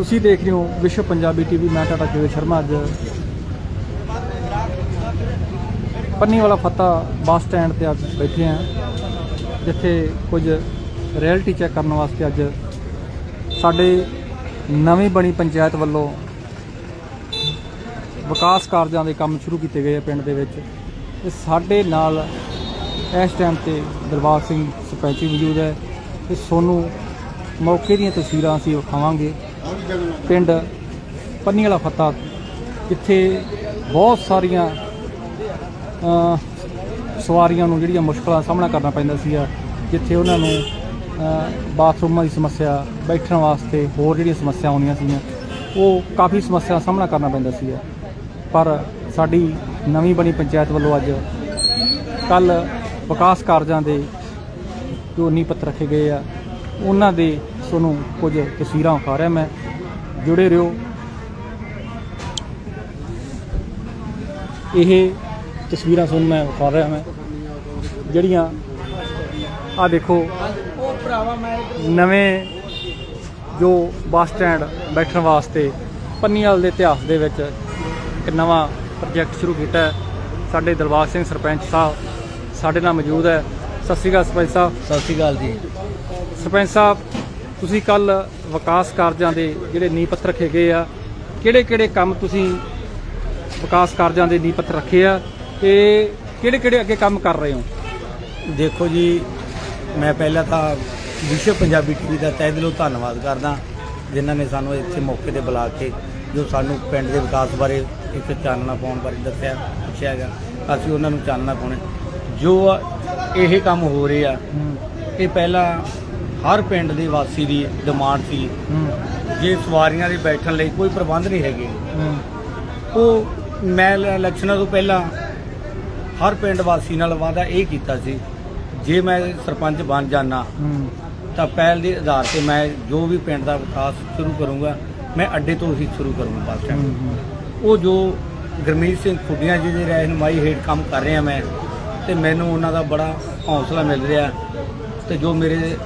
ਤੁਸੀਂ ਦੇਖ ਰਹੇ ਹੋ ਵਿਸ਼ਵ ਪੰਜਾਬੀ ਟੀਵੀ, ਮੈਂ ਤੁਹਾਡਾ ਜੋਏ ਸ਼ਰਮਾ ਅੱਜ। ਪੰਨੀ ਵਾਲਾ ਫੱਤਾ ਬੱਸ ਸਟੈਂਡ ਤੇ ਅੱਜ ਬੈਠੇ ਆ ਜਿੱਥੇ ਕੁਝ ਰਿਐਲਿਟੀ ਚੈੱਕ ਕਰਨ ਵਾਸਤੇ ਅੱਜ ਸਾਡੇ ਨਵੀਂ ਬਣੀ ਪੰਚਾਇਤ ਵੱਲੋਂ ਵਿਕਾਸ ਕਾਰਜਾਂ ਦੇ ਕੰਮ ਸ਼ੁਰੂ ਕੀਤੇ ਗਏ ਆ ਪਿੰਡ ਦੇ ਵਿੱਚ। ਤੇ ਸਾਡੇ ਨਾਲ ਇਸ ਟਾਈਮ ਤੇ ਦਰਬਾਰ ਸਿੰਘ ਸਰਪੰਚ ਮੌਜੂਦ ਹੈ। ਤੇ ਸੋਨੂੰ ਮੌਕੇ ਦੀਆਂ ਤਸਵੀਰਾਂ ਅਸੀਂ ਵਿਖਾਵਾਂਗੇ। ਪਿੰਡ ਪੰਨੀ ਵਾਲਾ ਫੱਤਾ, ਜਿੱਥੇ ਬਹੁਤ ਸਾਰੀਆਂ ਸਵਾਰੀਆਂ ਨੂੰ ਜਿਹੜੀਆਂ ਮੁਸ਼ਕਲਾਂ ਦਾ ਸਾਹਮਣਾ ਕਰਨਾ ਪੈਂਦਾ ਸੀਗਾ, ਜਿੱਥੇ ਉਹਨਾਂ ਨੂੰ ਬਾਥਰੂਮਾਂ ਦੀ ਸਮੱਸਿਆ, ਬੈਠਣ ਵਾਸਤੇ ਹੋਰ ਜਿਹੜੀਆਂ ਸਮੱਸਿਆ ਆਉਂਦੀਆਂ ਸੀਗੀਆਂ, ਉਹ ਕਾਫੀ ਸਮੱਸਿਆ ਦਾ ਸਾਹਮਣਾ ਕਰਨਾ ਪੈਂਦਾ ਸੀਗਾ। ਪਰ ਸਾਡੀ ਨਵੀਂ ਬਣੀ ਪੰਚਾਇਤ ਵੱਲੋਂ ਅੱਜ ਕੱਲ ਵਿਕਾਸ ਕਾਰਜਾਂ ਦੇ ਜੋ ਨੀਂਹ ਪੱਥਰ ਰੱਖੇ ਗਏ ਆ, ਉਹਨਾਂ ਦੇ ਤੁਹਾਨੂੰ ਕੁਝ ਤਸਵੀਰਾਂ ਵਿਖਾ ਰਿਹਾ ਮੈਂ। ਜੁੜੇ ਰਹੋ। ਇਹ ਤਸਵੀਰਾਂ ਤੁਹਾਨੂੰ ਮੈਂ ਵਿਖਾ ਰਿਹਾ ਮੈਂ। ਜਿਹੜੀਆਂ ਆ ਦੇਖੋ ਉਹ ਭਰਾਵਾ ਮੈਂ ਨਵੇਂ ਜੋ ਬੱਸ ਸਟੈਂਡ ਬੈਠਣ ਵਾਸਤੇ ਪੰਨੀਵਾਲ ਦੇ ਇਤਿਹਾਸ ਦੇ ਵਿੱਚ ਇੱਕ ਨਵਾਂ ਪ੍ਰੋਜੈਕਟ ਸ਼ੁਰੂ ਕੀਤਾ ਹੈ। ਸਾਡੇ ਦਰਬਾਰ ਸਿੰਘ ਸਰਪੰਚ ਸਾਹਿਬ ਸਾਡੇ ਨਾਲ ਮੌਜੂਦ ਹੈ। ਸਤਿ ਸ਼੍ਰੀ ਅਕਾਲ ਸਰਪੰਚ ਸਾਹਿਬ। ਸਤਿ ਸ਼੍ਰੀ ਅਕਾਲ ਜੀ। ਸਰਪੰਚ ਸਾਹਿਬ ਤੁਸੀਂ ਕੱਲ ਵਿਕਾਸ ਕਾਰਜਾਂ ਦੇ ਜਿਹੜੇ ਨੀਂਹ ਪੱਥਰ ਰੱਖੇ ਗਏ ਆ ਕਿਹੜੇ ਕਿਹੜੇ ਕੰਮ ਤੁਸੀਂ ਵਿਕਾਸ ਕਾਰਜਾਂ ਦੇ ਨੀਂਹ ਪੱਥਰ ਰੱਖੇ ਆ ਤੇ ਕਿਹੜੇ ਕਿਹੜੇ ਅੱਗੇ ਕੰਮ ਕਰ ਰਹੇ ਹੋ? ਦੇਖੋ ਜੀ ਮੈਂ ਪਹਿਲਾਂ ਤਾਂ ਵਿਸ਼ਵ ਪੰਜਾਬੀ ਟੀਵੀ ਦਾ ਤਹਿ ਦਿਲੋਂ ਧੰਨਵਾਦ ਕਰਦਾ ਜਿਨ੍ਹਾਂ ਨੇ ਸਾਨੂੰ ਇੱਥੇ ਮੌਕੇ ਤੇ ਬੁਲਾ ਕੇ ਜੋ ਸਾਨੂੰ ਪਿੰਡ ਦੇ ਵਿਕਾਸ ਬਾਰੇ ਇੱਕ ਚਾਨਣਾ ਪਾਉਣ ਬਾਰੇ ਦੱਸਿਆ ਪੁੱਛਿਆ ਗਿਆ। ਅਸੀਂ ਉਹਨਾਂ ਨੂੰ ਚਾਨਣਾ ਪਾਉਣੇ। ਜੋ ਇਹ ਕੰਮ ਹੋ ਰਹੇ ਆ ਇਹ ਪਹਿਲਾਂ ਹਰ ਪਿੰਡ ਦੇ ਵਾਸੀ ਦੀ ਡਿਮਾਂਡ ਸੀ। ਜੇ ਸਵਾਰੀਆਂ ਦੇ ਬੈਠਣ ਲਈ ਕੋਈ ਪ੍ਰਬੰਧ ਨਹੀਂ ਹੈਗੇ। ਉਹ ਮੈਂ ਇਲੈਕਸ਼ਨਾਂ ਤੋਂ ਪਹਿਲਾਂ ਹਰ ਪਿੰਡ ਵਾਸੀ ਨਾਲ ਵਾਅਦਾ ਇਹ ਕੀਤਾ ਸੀ ਜੇ ਮੈਂ ਸਰਪੰਚ ਬਣ ਜਾਣਾ ਤਾਂ ਪਹਿਲ ਦੇ ਆਧਾਰ ਤੇ ਮੈਂ ਜੋ ਵੀ ਪਿੰਡ ਦਾ ਵਿਕਾਸ ਸ਼ੁਰੂ ਕਰੂੰਗਾ ਮੈਂ ਅੱਡੇ ਤੋਂ ਹੀ ਸ਼ੁਰੂ ਕਰੂੰਗਾ ਬੱਸ। ਸਟੈਂਡ ਉਹ ਜੋ ਗਰਮੀਤ ਸਿੰਘ ਖੁੱਡੀਆਂ ਜੀ ਦੇ ਰਹਿਨਮਾਈ ਹੇਠ ਕੰਮ ਕਰ ਰਿਹਾ ਮੈਂ ਤੇ ਮੈਨੂੰ ਉਹਨਾਂ ਦਾ ਬੜਾ ਹੌਸਲਾ ਮਿਲ ਰਿਹਾ ਤੇ ਜੋ ਮੇਰੇ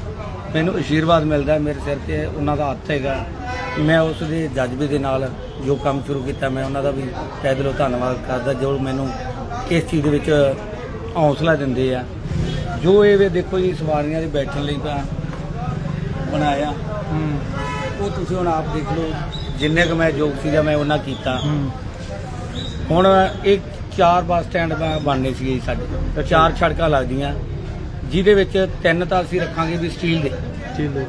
ਮੈਨੂੰ ਅਸ਼ੀਰਵਾਦ ਮਿਲਦਾ ਮੇਰੇ ਸਿਰ ਤੇ, ਉਹਨਾਂ ਦਾ ਹੱਥ ਹੈਗਾ। ਮੈਂ ਉਸ ਦੇ ਜਜ਼ਬੇ ਦੇ ਨਾਲ ਜੋ ਕੰਮ ਸ਼ੁਰੂ ਕੀਤਾ, ਮੈਂ ਉਹਨਾਂ ਦਾ ਵੀ ਤਹਿ ਦਿਲੋਂ ਧੰਨਵਾਦ ਕਰਦਾ, ਜੋ ਮੈਨੂੰ ਇਸ ਚੀਜ਼ ਦੇ ਵਿੱਚ ਹੌਸਲਾ ਦਿੰਦੇ ਆ। ਜੋ ਇਹ ਵੇ ਦੇਖੋ ਜੀ, ਸਵਾਰੀਆਂ ਦੇ ਬੈਠਣ ਲਈ ਤਾਂ ਬਣਾਇਆ। ਉਹ ਤੁਸੀਂ ਹੁਣ ਆਪ ਦੇਖ ਲਓ, ਜਿੰਨੇ ਕੁ ਮੈਂ ਯੋਗ ਸੀਗਾ, ਮੈਂ ਉਹਨਾਂ ਕੀਤਾ। ਹੁਣ ਇਹ ਚਾਰ ਬੱਸ ਸਟੈਂਡ ਬਾ- ਬਣਨੇ ਸੀਗੇ ਜੀ ਸਾਡੇ। ਚਾਰ ਸੜਕਾਂ ਲੱਗਦੀਆਂ। ਜਿਹਦੇ ਵਿੱਚ ਤਿੰਨ ਤਾਂ ਅਸੀਂ ਰੱਖਾਂਗੇ ਵੀ ਸਟੀਲ ਦੇ। ਠੀਕ ਹੈ।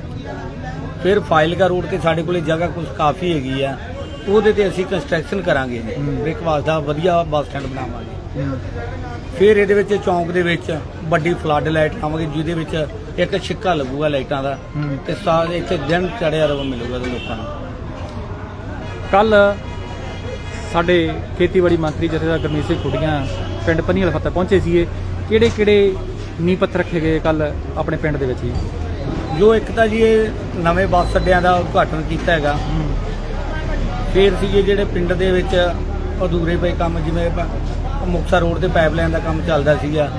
ਫਿਰ ਫਾਈਲਕਾ ਰੋਡ ਤੇ ਸਾਡੇ ਕੋਲੇ ਜਗ੍ਹਾ ਕੁਝ ਕਾਫੀ ਹੈਗੀ ਆ ਉਹਦੇ ਤੇ ਅਸੀਂ ਕੰਸਟਰਕਸ਼ਨ ਕਰਾਂਗੇ। ਬ੍ਰੇਕਫਾਸਟ ਦਾ ਵਧੀਆ ਬੱਸ ਸਟੈਂਡ ਬਣਾਵਾਂਗੇ। ਫਿਰ ਇਹਦੇ ਵਿੱਚ ਚੌਂਕ ਦੇ ਵਿੱਚ ਵੱਡੀ ਫਲੱਡ ਲਾਈਟ ਲਾਵਾਂਗੇ ਜਿਹਦੇ ਵਿੱਚ ਇੱਕ ਛਿੱਕਾ ਲੱਗੂਗਾ ਲਾਈਟਾਂ ਦਾ। ਤੇ ਸਾਰੇ ਇੱਥੇ ਦਿਨ ਚੜਿਆ ਰਵਾ ਮਿਲੂਗਾ ਲੋਕਾਂ ਨੂੰ। ਕੱਲ ਸਾਡੇ ਖੇਤੀਬਾੜੀ ਮੰਤਰੀ ਜਥੇਦਾਰ ਗੁਰਮੀਤ ਸਿੰਘ ਖੁੱਡੀਆਂ ਪਿੰਡ ਪੰਨੀਵਾਲ ਫਤਿਹ ਪਹੁੰਚੇ ਸੀਗੇ। ਕਿਹੜੇ ਕਿਹੜੇ ਨੀਂਹ ਪੱਥਰ ਰੱਖੇ ਗਏ ਕੱਲ ਆਪਣੇ ਪਿੰਡ ਦੇ ਵਿੱਚ ਜੀ। ਜੋ ਇੱਕ ਤਾਂ ਜੀ ਇਹ ਨਵੇਂ ਬੱਸ ਅੱਡਿਆਂ ਦਾ ਉਦਘਾਟਨ ਕੀਤਾ ਹੈਗਾ। ਫਿਰ ਸੀਗੇ ਜਿਹੜੇ ਪਿੰਡ ਦੇ ਵਿੱਚ ਅਧੂਰੇ ਪਏ ਕੰਮ, ਜਿਵੇਂ ਪ- ਰੋਡ ਤੇ ਪਾਈਪਲਾਈਨ ਦਾ ਕੰਮ ਚੱਲਦਾ ਸੀਗਾ।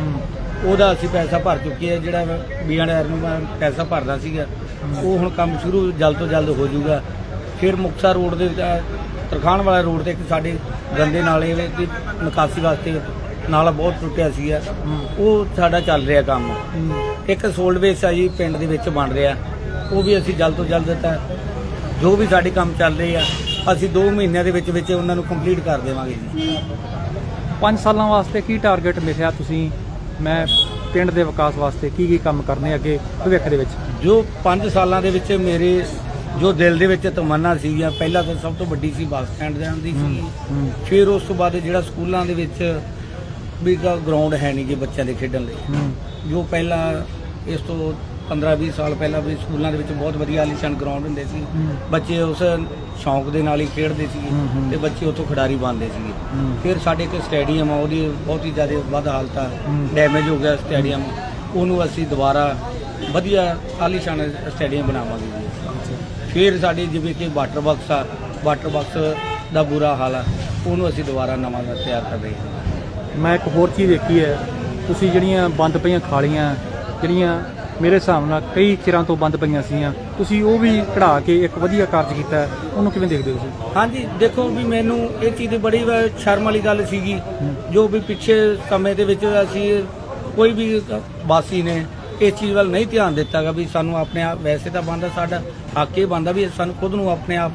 ਉਹਦਾ ਅਸੀਂ ਪੈਸਾ ਭਰ ਚੁੱਕੇ ਆ ਜਿਹੜਾ ਬੀਐਨਆਰ ਨੂੰ ਪੈਸਾ ਭਰਦਾ ਸੀਗਾ। ਉਹ ਹੁਣ ਕੰਮ ਸ਼ੁਰੂ ਜਲਦ ਤੋਂ ਜਲਦ ਹੋ ਜਾਊਗਾ। ਫਿਰ ਮੁਕਤਸਰ ਰੋਡ ਦੇ ਵਿੱਚ ਤਰਖਾਣ ਵਾਲਾ ਰੋਡ ਤੇ ਇੱਕ ਸਾਡੇ ਗੰਦੇ ਨਾਲੇ ਦੀ ਨਿਕਾਸੀ ਵਾਸਤੇ ਨਾਲਾ ਬਹੁਤ ਟੁੱਟਿਆ ਸੀਗਾ ਉਹ ਸਾਡਾ ਚੱਲ ਰਿਹਾ ਕੰਮ। ਇੱਕ ਸੋਲਡਵੇਸ ਆ ਜੀ ਪਿੰਡ ਦੇ ਵਿੱਚ ਬਣ ਰਿਹਾ। ਉਹ ਵੀ ਅਸੀਂ ਜਲਦ ਤੋਂ ਜਲਦ ਤਾਂ ਜੋ ਵੀ ਸਾਡੇ ਕੰਮ ਚੱਲ ਰਹੇ ਆ ਅਸੀਂ 2 ਮਹੀਨਿਆਂ ਦੇ ਵਿੱਚ ਵਿੱਚ ਉਹਨਾਂ ਨੂੰ ਕੰਪਲੀਟ ਕਰ ਦੇਵਾਂਗੇ ਜੀ। 5 ਸਾਲਾਂ ਵਾਸਤੇ ਕੀ ਟਾਰਗੇਟ ਮਿਲਿਆ ਤੁਸੀਂ? ਮੈਂ ਪਿੰਡ ਦੇ ਵਿਕਾਸ ਵਾਸਤੇ ਕੀ ਕੀ ਕੰਮ ਕਰਨੇ ਅੱਗੇ ਭਵਿੱਖ ਦੇ ਵਿੱਚ? ਜੋ 5 ਸਾਲਾਂ ਦੇ ਵਿੱਚ ਮੇਰੇ ਜੋ ਦਿਲ ਦੇ ਵਿੱਚ ਤਮੰਨਾ ਸੀਗੀਆਂ ਪਹਿਲਾਂ ਤਾਂ ਸਭ ਤੋਂ ਵੱਡੀ ਸੀ ਬੱਸ ਸਟੈਂਡ ਜਾਣ ਦੀ ਸੀ। ਫਿਰ ਉਸ ਤੋਂ ਬਾਅਦ ਜਿਹੜਾ ਸਕੂਲਾਂ ਦੇ ਵਿੱਚ ਵੀ ਗਰਾਊਂਡ ਹੈ ਨਹੀਂ ਜੀ ਬੱਚਿਆਂ ਦੇ ਖੇਡਣ ਲਈ। ਜੋ ਪਹਿਲਾਂ ਇਸ ਤੋਂ 15-20 ਸਾਲ ਪਹਿਲਾਂ ਵੀ ਸਕੂਲਾਂ ਦੇ ਵਿੱਚ ਬਹੁਤ ਵਧੀਆ ਆਲੀਸ਼ਾਨ ਗਰਾਊਂਡ ਹੁੰਦੇ ਸੀ। ਬੱਚੇ ਉਸ ਸ਼ੌਂਕ ਦੇ ਨਾਲ ਹੀ ਖੇਡਦੇ ਹੂੰ। ਤੇ ਬੱਚੇ ਉੱਥੋਂ ਖਿਡਾਰੀ ਬਣਦੇ ਹੂੰ। ਫਿਰ ਸਾਡੇ ਇੱਕ ਸਟੇਡੀਅਮ ਆ ਉਹਦੀ ਬਹੁਤ ਹੀ ਜ਼ਿਆਦਾ ਵੱਧ ਹਾਲਤ ਆ। ਡੈਮੇਜ ਹੋ ਗਿਆ ਸਟੇਡੀਅਮ। ਉਹਨੂੰ ਅਸੀਂ ਦੁਬਾਰਾ ਵਧੀਆ ਆਲੀਸ਼ਾਨ ਸਟੇਡੀਅਮ ਬਣਾਵਾਂਗੇ ਜੀ। ਫਿਰ ਸਾਡੇ ਜਿਵੇਂ ਕਿ ਵਾਟਰ ਬਾਕਸ ਆ ਵਾਟਰ ਬਾਕਸ ਦਾ ਬੁਰਾ ਹਾਲ ਆ ਉਹਨੂੰ ਅਸੀਂ ਦੁਬਾਰਾ ਨਵਾਂ ਤਿਆਰ ਕਰ ਰਹੇ ਹਾਂ। ਮੈਂ ਇੱਕ ਹੋਰ ਚੀਜ਼ ਦੇਖੀ ਹੈ, ਤੁਸੀਂ ਜਿਹੜੀਆਂ ਬੰਦ ਪਈਆਂ ਖਾਲੀਆਂ, ਜਿਹੜੀਆਂ ਮੇਰੇ ਹਿਸਾਬ ਨਾਲ ਕਈ ਚਿਰਾਂ ਤੋਂ ਬੰਦ ਪਈਆਂ ਸੀਗੀਆਂ, ਤੁਸੀਂ ਉਹ ਵੀ ਕਢਾ ਕੇ ਇੱਕ ਵਧੀਆ ਕਾਰਜ ਕੀਤਾ ਉਹਨੂੰ ਕਿਵੇਂ ਦੇਖਦੇ ਹੋ ਤੁਸੀਂ? ਹਾਂਜੀ, ਦੇਖੋ ਵੀ ਮੈਨੂੰ ਇਹ ਚੀਜ਼ ਦੀ ਬੜੀ ਵ- ਸ਼ਰਮ ਵਾਲੀ ਗੱਲ ਸੀਗੀ, ਜੋ ਵੀ ਪਿੱਛੇ ਸਮੇਂ ਦੇ ਵਿੱਚ ਅਸੀਂ ਕੋਈ ਵੀ ਵਾਸੀ ਨੇ ਇਸ ਚੀਜ਼ ਵੱਲ ਨਹੀਂ ਧਿਆਨ ਦਿੱਤਾਗਾ ਵੀ ਸਾਨੂੰ ਆਪਣੇ ਆਪ ਵੈਸੇ ਤਾਂ ਬੰਦਾ ਸਾਡਾ ਹੱਕ ਇਹ ਬੰਦਾ ਵੀ ਸਾਨੂੰ ਖੁਦ ਨੂੰ ਆਪਣੇ ਆਪ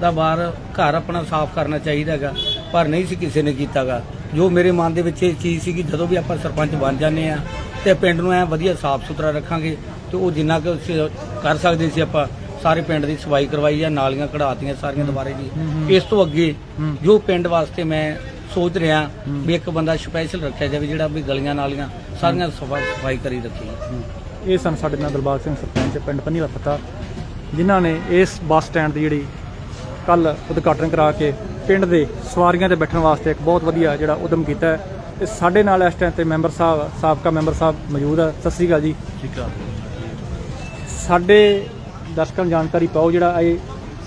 ਦਾ ਬਾਹਰ ਘਰ ਆਪਣਾ ਸਾਫ਼ ਕਰਨਾ ਚਾਹੀਦਾਗਾ ਪਰ ਨਹੀਂ ਸੀ ਕਿਸੇ ਨੇ ਕੀਤਾਗਾ ਜੋ ਮੇਰੇ ਮਨ ਦੇ ਵਿੱਚ ਇਹ ਚੀਜ਼ ਸੀ ਕਿ ਜਦੋਂ ਵੀ ਆਪਾਂ ਸਰਪੰਚ ਬਣ ਜਾਂਦੇ ਆ ਤੇ ਪਿੰਡ ਨੂੰ ਐ ਵਧੀਆ ਸਾਫ਼ ਸੁਥਰਾ ਰੱਖਾਂਗੇ ਤੇ ਉਹ ਜਿੰਨਾ ਕੁ ਅਸੀਂ ਕਰ ਸਕਦੇ ਸੀ ਆਪਾਂ ਸਾਰੇ ਪਿੰਡ ਦੀ ਸਫ਼ਾਈ ਕਰਵਾਈ ਆ ਨਾਲੀਆਂ ਕਢਾਤੀਆਂ ਸਾਰੀਆਂ ਦੁਬਾਰੇ ਜੀ। ਇਸ ਤੋਂ ਅੱਗੇ। ਜੋ ਪਿੰਡ ਵਾਸਤੇ ਮੈਂ ਸੋਚ ਰਿਹਾ ਵੀ ਇੱਕ ਬੰਦਾ ਸਪੈਸ਼ਲ ਰੱਖਿਆ ਜਾਵੇ ਜਿਹੜਾ ਵੀ ਗਲੀਆਂ ਨਾਲੀਆਂ ਸਾਰੀਆਂ ਸਫ਼ਾਈ ਸਫ਼ਾਈ ਕਰੀ ਰੱਖੀ। ਇਹ ਸਨ ਸਾਡੇ ਨਾਲ ਦਿਲਬਾਗ ਸਿੰਘ ਸਰਪੰਚ ਪਿੰਡ ਪੰਨੀ ਦਾ ਪਤਾ ਜਿਨ੍ਹਾਂ ਨੇ ਇਸ ਬੱਸ ਸਟੈਂਡ ਦੀ ਜਿਹੜੀ ਕੱਲ ਉਦਘਾਟਨ ਕਰਾ ਕੇ ਪਿੰਡ ਦੇ ਸਵਾਰੀਆਂ ਤੇ ਬੈਠਣ ਵਾਸਤੇ ਇੱਕ ਬਹੁਤ ਵਧੀਆ ਜਿਹੜਾ ਉਦਮ ਕੀਤਾ ਹੈ। ਤੇ ਸਾਡੇ ਨਾਲ ਇਸ ਟਾਈਮ ਤੇ ਮੈਂਬਰ ਸਾਹਿਬ ਸਾਬਕਾ ਮੈਂਬਰ ਸਾਹਿਬ ਮੌਜੂਦ ਹੈ ਸਤਿ ਸ੍ਰੀ ਅਕਾਲ ਜੀ। ਠੀਕ ਆ। ਸਾਡੇ ਦਰਸ਼ਕਾਂ ਨੂੰ ਜਾਣਕਾਰੀ ਪਾਓ ਜਿਹੜਾ ਇਹ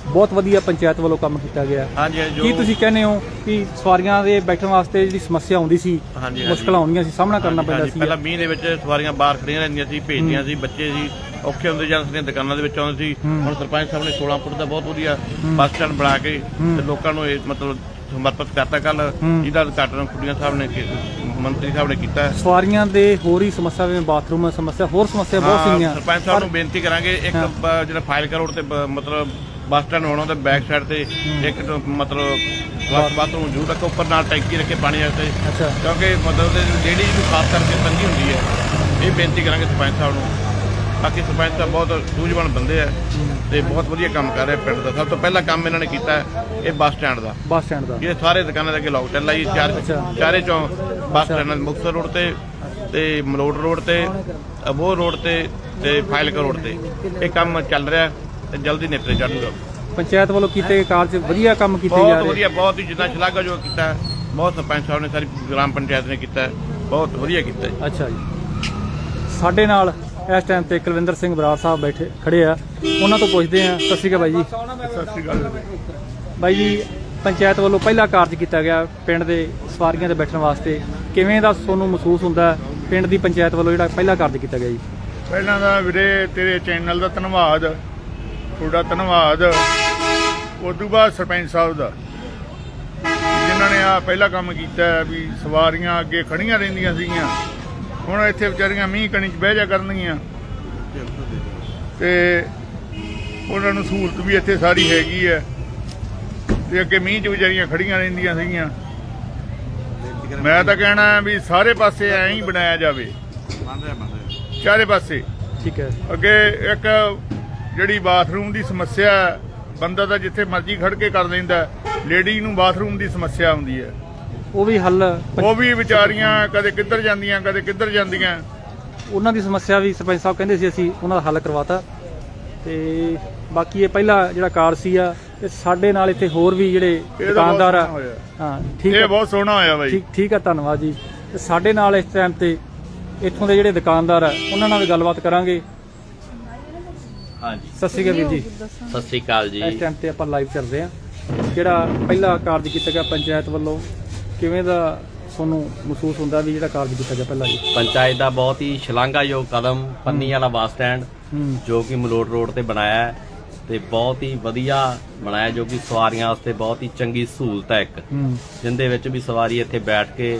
ਬਹੁਤ ਵਧੀਆ ਪੰਚਾਇਤ ਵੱਲੋਂ ਕੰਮ ਕੀਤਾ ਗਿਆ। ਹਾਂਜੀ ਹਾਂਜੀ, ਕੀ ਤੁਸੀਂ ਕਹਿੰਦੇ ਹੋ ਕਿ ਸਵਾਰੀਆਂ ਦੇ ਬੈਠਣ ਵਾਸਤੇ ਜਿਹੜੀ ਸਮੱਸਿਆ ਆਉਂਦੀ ਸੀ। ਮੁਸ਼ਕਲਾਂ ਆਉਂਦੀਆਂ ਸੀ ਸਾਹਮਣਾ ਕਰਨਾ ਪੈਂਦਾ ਸੀ। ਪਹਿਲਾਂ ਮੀਂਹ ਦੇ ਵਿੱਚ ਸਵਾਰੀਆਂ ਬਾਹਰ ਖੜੀਆਂ ਰਹਿੰਦੀਆਂ ਸੀ ਭੇਜਦੀਆਂ ਸੀ ਬੱਚੇ ਸੀ। ਔਖੇ ਹੁੰਦੇ ਜਾਂਦੇ ਸੀ ਦੁਕਾਨਾਂ ਦੇ ਵਿੱਚ ਆਉਂਦੇ ਸੀ। ਹੁਣ ਸਰਪੰਚ ਸਾਹਿਬ ਨੇ 16 ਫੁੱਟ ਦਾ ਬਹੁਤ ਵਧੀਆ ਬੱਸ ਸਟੈਂਡ ਬਣਾ ਕੇ। ਤੇ ਲੋਕਾਂ ਨੂੰ ਇਹ ਮਤਲਬ ਸਮਰਪਿਤ ਕਰਤਾ ਕੱਲ। ਜਿਹਦਾ ਉਦਘਾਟਨ ਖੁੱਡੀਆਂ ਸਾਹਿਬ ਨੇ ਮੰਤਰੀ ਸਾਹਿਬ ਨੇ ਕੀਤਾ। ਸਵਾਰੀਆਂ ਦੇ ਹੋਰ ਹੀ ਸਮੱਸਿਆ ਜਿਵੇਂ ਬਾਥਰੂਮ ਸਮੱਸਿਆ ਹੋਰ ਸਮੱਸਿਆ ਬਹੁਤ ਸੀਗੀਆਂ ਸਰਪੰਚ ਸਾਹਿਬ ਨੂੰ ਬੇਨਤੀ ਕਰਾਂਗੇ ਇੱਕ ਜਿਹੜਾ ਫਾਈਲ ਕਰੋੜ ਤੇ ਮਤਲਬ ਬੱਸ ਸਟੈਂਡ ਹੋਣਾ ਉਹਦੇ ਬੈਕ ਸਾਈਡ ਤੇ ਇੱਕ ਤੋਂ ਮਤਲਬ ਬਾਥਰੂਮ ਜ਼ਰੂਰ ਰੱਖੋ ਉੱਪਰ ਨਾਲ ਟੈਂਕੀ ਰੱਖੇ ਪਾਣੀ ਵਾਸਤੇ ਅੱਛਾ ਕਿਉਂਕਿ ਮਤਲਬ ਲੇਡੀਜ਼ ਨੂੰ ਖਾਸ ਕਰਕੇ ਤੰਗੀ ਹੁੰਦੀ ਹੈ ਇਹ ਬੇਨਤੀ ਕਰਾਂਗੇ ਸਰਪੰਚ ਸਾਹਿਬ ਨੂੰ ਬਾਕੀ ਸਰਪੰਚ ਸਾਹਿਬ ਬਹੁਤ ਸੂਝਵਾਨ ਬੰਦੇ ਆ ਤੇ ਬਹੁਤ ਵਧੀਆ ਕੰਮ ਕਰ ਰਹੇ ਪਿੰਡ ਦਾ। ਸਭ ਤੋਂ ਪਹਿਲਾ ਕੰਮ ਇਹਨਾਂ ਨੇ ਕੀਤਾ ਹੈ ਇਹ ਬੱਸ ਸਟੈਂਡ ਦਾ। ਬੱਸ ਸਟੈਂਡ ਦਾ। ਇਹ ਸਾਰੇ ਦੁਕਾਨਾਂ ਦੇ ਅੱਗੇ ਲੋਕਡਾਊਨ ਲਾਈ ਚਾਰ। ਚਾਰੇ ਚੋਂ ਬੱਸ ਸਟੈਂਡ ਮੁਕਤਸਰ ਰੋਡ ਤੇ ਤੇ ਮਲੋਟ ਰੋਡ ਤੇ ਅਬੋਹਰ ਰੋਡ ਤੇ ਤੇ ਫਾਇਲਕਾ ਰੋਡ ਤੇ। ਇਹ ਕੰਮ ਚੱਲ ਰਿਹਾ ਤੇ ਜਲਦੀ ਨਿਪਟੇ ਚੜੂਗਾ ਪੰਚਾਇਤ ਵੱਲੋਂ ਕੀਤੇ ਗਏ ਕਾਰਜ ਵਧੀਆ ਕੰਮ ਕੀਤੇ ਜਾ ਬਹੁਤ ਰਹੇ। ਵਧੀਆ ਬਹੁਤ ਹੀ ਜਿੰਨਾ ਸ਼ਲਾਘਾ ਜੋ ਕੀਤਾ ਹੈ, ਬਹੁਤ ਸਰਪੰਚ ਸਾਹਿਬ ਨੇ ਸਾਰੀ ਗ੍ਰਾਮ ਪੰਚਾਇਤ ਨੇ ਕੀਤਾ ਹੈ, ਬਹੁਤ ਵਧੀਆ ਕੀਤਾ ਹੈ। ਅੱਛਾ ਜੀ। ਸਾਡੇ ਨਾਲ ਇਸ ਟਾਈਮ ਤੇ ਕੁਲਵਿੰਦਰ ਸਿੰਘ ਬਰਾੜ ਸਾਹਿਬ ਬੈਠੇ, ਖੜੇ ਆ। ਉਹਨਾਂ ਤੋਂ ਪੁੱਛਦੇ ਆ, ਸਤਿ ਸ਼੍ਰੀ ਅਕਾਲ ਬਾਈ ਜੀ। ਸਤਿ ਸ਼੍ਰੀ ਅਕਾਲ ਬਾਈ ਜੀ, ਪੰਚਾਇਤ ਵੱਲੋਂ ਪਹਿਲਾ ਕਾਰਜ ਕੀਤਾ ਗਿਆ ਪਿੰਡ ਦੇ ਸਵਾਰੀਆਂ ਤੇ ਬੈਠਣ ਵਾਸਤੇ। ਕਿਵੇਂ ਦਾ ਤੁਹਾਨੂੰ ਮਹਿਸੂਸ ਹੁੰਦਾ? ਪਿੰਡ ਦੀ ਪੰਚਾਇਤ ਵੱਲੋਂ ਜਿਹੜਾ ਪਹਿਲਾ ਕਾਰਜ ਕੀਤਾ ਗਿਆ ਜੀ? ਪਹਿਲਾਂ ਦਾ ਵੀਰੇ, ਤੇਰੇ ਚੈਨਲ ਦਾ ਧੰਨਵਾਦ, ਤੁਹਾਡਾ ਧੰਨਵਾਦ। ਉਸ ਤੋਂ ਬਾਅਦ ਸਰਪੰਚ ਸਾਹਿਬ ਦਾ। ਜਿਨ੍ਹਾਂ ਨੇ ਆ ਪਹਿਲਾ ਕੰਮ ਕੀਤਾ ਵੀ ਸਵਾਰੀਆਂ ਅੱਗੇ ਖੜੀਆਂ ਰਹਿੰਦੀਆਂ ਸੀਗੀਆਂ। ਹੁਣ ਇੱਥੇ ਵਿਚਾਰੀਆਂ ਮੀਂਹ ਕਣੀ 'ਚ ਬਹਿ ਜਾ ਕਰਨਗੀਆਂ। ਤੇ ਉਹਨਾਂ ਨੂੰ ਸਹੂਲਤ ਵੀ ਇੱਥੇ ਸਾਰੀ ਹੈਗੀ ਹੈ ਤੇ ਅੱਗੇ ਮੀਂਹ 'ਚ ਵਿਚਾਰੀਆਂ ਖੜੀਆਂ ਰਹਿੰਦੀਆਂ ਸੀਗੀਆਂ। ਮੈਂ ਤਾਂ ਕਹਿਣਾ ਵੀ ਸਾਰੇ ਪਾਸੇ ਐਂ ਹੀ ਬਣਾਇਆ ਜਾਵੇ। ਚਾਰੇ ਪਾਸੇ। ਠੀਕ ਹੈ ਅੱਗੇ ਇੱਕ ਜਿਹੜੀ ਬਾਥਰੂਮ ਦੀ ਸਮੱਸਿਆ ਬੰਦਾ ਤਾਂ ਜਿੱਥੇ ਮਰਜ਼ੀ ਖੜ ਕੇ ਕਰ ਲੈਂਦਾ ਲੇਡੀ ਨੂੰ ਬਾਥਰੂਮ ਦੀ ਸਮੱਸਿਆ ਆਉਂਦੀ ਹੈ ਉਹ ਵੀ ਹੱਲ ਉਹ ਵੀ ਵਿਚਾਰੀਆਂ ਕਦੇ ਕਿੱਧਰ ਜਾਂਦੀਆਂ ਕਦੇ ਕਿੱਧਰ ਜਾਂਦੀਆਂ। ਉਹਨਾਂ ਦੀ ਸਮੱਸਿਆ ਵੀ ਸਰਪੰਚ ਸਾਹਿਬ ਕਹਿੰਦੇ ਸੀ ਅਸੀਂ ਉਹਨਾਂ ਦਾ ਹੱਲ ਕਰਵਾਤਾ। ਤੇ ਬਾਕੀ ਇਹ ਪਹਿਲਾ ਜਿਹੜਾ ਕਾਰਜ ਸੀ ਆ ਤੇ ਸਾਡੇ ਨਾਲ ਇੱਥੇ ਹੋਰ ਵੀ ਜਿਹੜੇ ਦੁਕਾਨਦਾਰ ਆ। ਹਾਂ ਠੀਕ ਇਹ ਬਹੁਤ ਸੋਹਣਾ ਹੋਇਆ ਬਾਈ। ਠੀਕ ਠੀਕ ਹੈ ਧੰਨਵਾਦ ਜੀ। ਤੇ ਸਾਡੇ ਨਾਲ ਇਸ ਟਾਈਮ ਤੇ ਇੱਥੋਂ ਦੇ ਜਿਹੜੇ ਦੁਕਾਨਦਾਰ ਆ ਉਹਨਾਂ ਨਾਲ ਵੀ ਗੱਲਬਾਤ ਕਰਾਂਗੇ। ਹਾਂਜੀ। ਸਤਿ ਸ਼੍ਰੀ ਅਕਾਲ ਵੀਰ ਜੀ। ਸਤਿ ਸ੍ਰੀ ਅਕਾਲ ਜੀ। ਇਸ ਟਾਈਮ ਤੇ ਆਪਾਂ ਲਾਈਵ ਚੱਲ ਰਹੇ ਆ। ਜਿਹੜਾ ਪਹਿਲਾ ਕਾਰਜ ਕੀਤਾ ਗਿਆ ਪੰਚਾਇਤ ਵੱਲੋਂ ਕਿਵੇਂ ਦਾ ਤੁਹਾਨੂੰ ਮਹਿਸੂਸ ਹੁੰਦਾ ਵੀ ਜਿਹੜਾ ਕਾਰਜ ਕੀਤਾ ਗਿਆ ਪਹਿਲਾਂ ਜੀ? ਪੰਚਾਇਤ ਦਾ ਬਹੁਤ ਹੀ ਸ਼ਲਾਘਾਯੋਗ ਕਦਮ ਪੰਨੀ ਵਾਲਾ ਬੱਸ ਸਟੈਂਡ ਜੋ ਕਿ ਮਲੋਟ ਰੋਡ ਤੇ ਬਣਾਇਆ ਹੈ ਤੇ ਬਹੁਤ ਹੀ ਵਧੀਆ ਬਣਾਇਆ ਜੋ ਕਿ ਸਵਾਰੀਆਂ ਵਾਸਤੇ ਬਹੁਤ ਹੀ ਚੰਗੀ ਸਹੂਲਤ ਹੈ ਇੱਕ। ਜਿੰਦੇ ਵਿੱਚ ਵੀ ਸਵਾਰੀ ਇੱਥੇ ਬੈਠ ਕੇ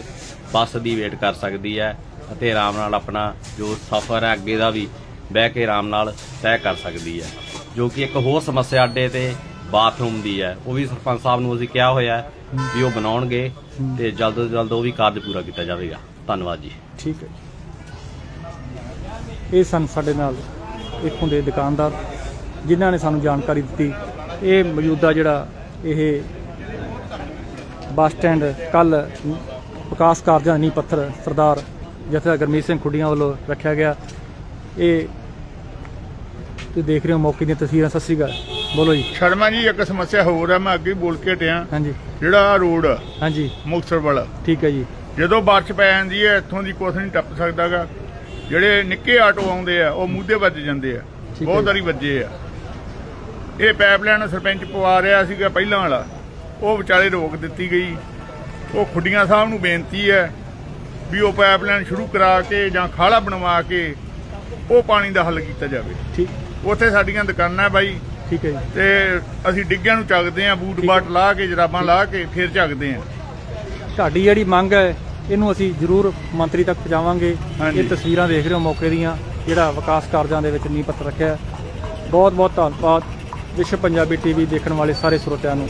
ਬੱਸ ਦੀ ਵੇਟ ਕਰ ਸਕਦੀ ਹੈ ਅਤੇ ਆਰਾਮ ਨਾਲ ਆਪਣਾ ਜੋ ਸਫ਼ਰ ਹੈ ਅੱਗੇ ਦਾ ਵੀ ਬਹਿ ਕੇ ਆਰਾਮ ਨਾਲ ਤੈਅ ਕਰ ਸਕਦੀ ਹੈ ਜੋ ਕਿ ਇੱਕ ਹੋਰ ਸਮੱਸਿਆ ਅੱਡੇ ਤੇ ਬਾਥਰੂਮ ਦੀ ਹੈ। ਉਹ ਵੀ ਸਰਪੰਚ ਸਾਹਿਬ ਨੂੰ ਅਸੀਂ ਕਿਹਾ ਹੋਇਆ ਹੈ ਵੀ ਉਹ ਬਣਾਉਣਗੇ ਤੇ ਜਲਦ ਤੋਂ ਜਲਦ ਉਹ ਵੀ ਕਾਰਜ ਪੂਰਾ ਕੀਤਾ ਜਾਵੇਗਾ। ਧੰਨਵਾਦ ਜੀ। ਠੀਕ ਹੈ ਜੀ। ਇਹ ਸਨ ਸਾਡੇ ਨਾਲ ਇੱਥੋਂ ਦੇ ਦੁਕਾਨਦਾਰ ਜਿਨ੍ਹਾਂ ਨੇ ਸਾਨੂੰ ਜਾਣਕਾਰੀ ਦਿੱਤੀ। ਇਹ ਮੌਜੂਦਾ ਜਿਹੜਾ ਇਹ ਬੱਸ ਸਟੈਂਡ ਕੱਲ ਵਿਕਾਸ ਕਾਰਜਾਂ ਦਾ ਨੀਂਹ ਪੱਥਰ ਸਰਦਾਰ ਜਥੇਦਾਰ ਗਰਮੀਤ ਸਿੰਘ ਖੁੱਡੀਆਂ ਵੱਲੋਂ ਰੱਖਿਆ ਗਿਆ। ਇਹ ਤੁਸੀਂ ਦੇਖ ਰਹੇ ਹੋ ਮੌਕੇ ਦੀਆਂ ਤਸਵੀਰਾਂ। ਸਤਿ ਸ੍ਰੀ ਅਕਾਲ। ਬੋਲੋ ਜੀ। ਸ਼ਰਮਾ ਜੀ ਇੱਕ ਸਮੱਸਿਆ ਹੋਰ ਹੈ ਮੈਂ ਅੱਗੇ ਹੀ ਬੋਲ ਕੇ ਹਟਿਆ। ਹਾਂਜੀ। ਜਿਹੜਾ ਰੋਡ ਆ, ਹਾਂਜੀ। ਮੁਕਤਸਰ ਵਾਲਾ। ਠੀਕ ਹੈ ਜੀ। ਜਦੋਂ ਬਾਰਿਸ਼ ਪੈ ਜਾਂਦੀ ਹੈ ਇੱਥੋਂ ਦੀ ਕੁਛ ਨਹੀਂ ਟੱਪ ਸਕਦਾਗਾ। ਜਿਹੜੇ ਨਿੱਕੇ ਆਟੋ ਆਉਂਦੇ ਆ ਉਹ ਮੂਧੇ ਵੱਜ ਜਾਂਦੇ ਆ। ਠੀਕ ਹੈ ਬਹੁਤ ਜੀ। ਵਾਰੀ ਵੱਜੇ ਆ। ਇਹ ਪਾਈਪਲਾਈਨ ਸਰਪੰਚ ਪਵਾ ਰਿਹਾ ਸੀਗਾ ਪਹਿਲਾਂ ਵਾਲਾ। ਉਹ ਵਿਚਾਲੇ ਰੋਕ ਦਿੱਤੀ ਗਈ। ਉਹ ਖੁੱਡੀਆਂ ਸਾਹਿਬ ਨੂੰ ਬੇਨਤੀ ਹੈ ਵੀ ਉਹ ਪਾਈਪਲਾਈਨ ਸ਼ੁਰੂ ਕਰਾ ਕੇ ਜਾਂ ਖਾਲਾ ਬਣਵਾ ਕੇ ਉਹ ਪਾਣੀ ਦਾ ਹੱਲ ਕੀਤਾ ਜਾਵੇ। ਠੀਕ। ਉੱਥੇ ਸਾਡੀਆਂ ਦੁਕਾਨਾਂ ਬਾਈ। ਠੀਕ ਹੈ ਜੀ। ਤੇ ਅਸੀਂ ਡਿੱਗਿਆਂ ਨੂੰ ਚੱਕਦੇ ਆਂ ਬੂਟ ਬਾਟ ਲਾ ਕੇ ਜਰਾਬਾਂ ਲਾ ਕੇ ਫਿਰ ਚੱਕਦੇ ਆਂ ਤੁਹਾਡੀ ਜਿਹੜੀ ਮੰਗ ਹੈ ਇਹਨੂੰ ਅਸੀਂ ਜ਼ਰੂਰ ਮੰਤਰੀ ਤੱਕ ਪਹੁੰਚਾਵਾਂਗੇ। ਇਹ ਤਸਵੀਰਾਂ ਦੇਖ ਰਹੇ ਹੋ ਮੌਕੇ ਦੀਆਂ ਜਿਹੜਾ ਵਿਕਾਸ ਕਾਰਜਾਂ ਦੇ ਵਿੱਚ ਨੀਂਹ ਪੱਥਰ ਰੱਖਿਆ। ਬਹੁਤ ਬਹੁਤ ਧੰਨਵਾਦ ਵਿਸ਼ਵ ਪੰਜਾਬੀ ਟੀਵੀ ਦੇਖਣ ਵਾਲੇ ਸਾਰੇ ਸਰੋਤਿਆਂ ਨੂੰ।